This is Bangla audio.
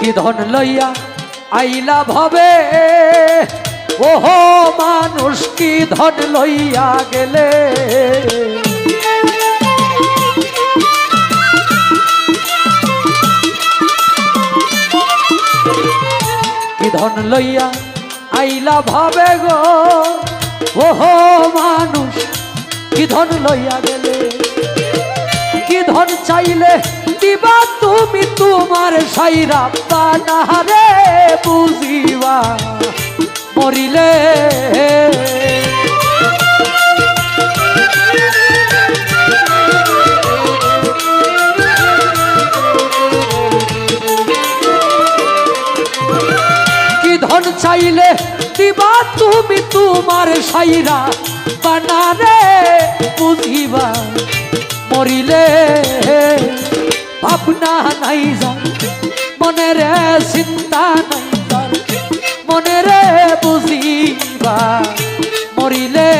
কি ধন লইয়া আইলা ভবে? ওহো, মানুষ কি ধন লইয়া গেলে? কি ধন লইয়া আইলা ভাবে গো? ওহো, মানুষ কি ধন লইয়া গেলে? কি ধন চাইলে দিবা তুমি তোমার সাইরা পানাহারে বুঝিবা। মরিলে কি ধন চাইলে দিবা, তুমি তোমার সাইরা বানারে বুঝিবা। মরিলে ভাবনা নাই যার মনে রে চিন্তা নাই তার মনে রে বুঝিবা মরিলে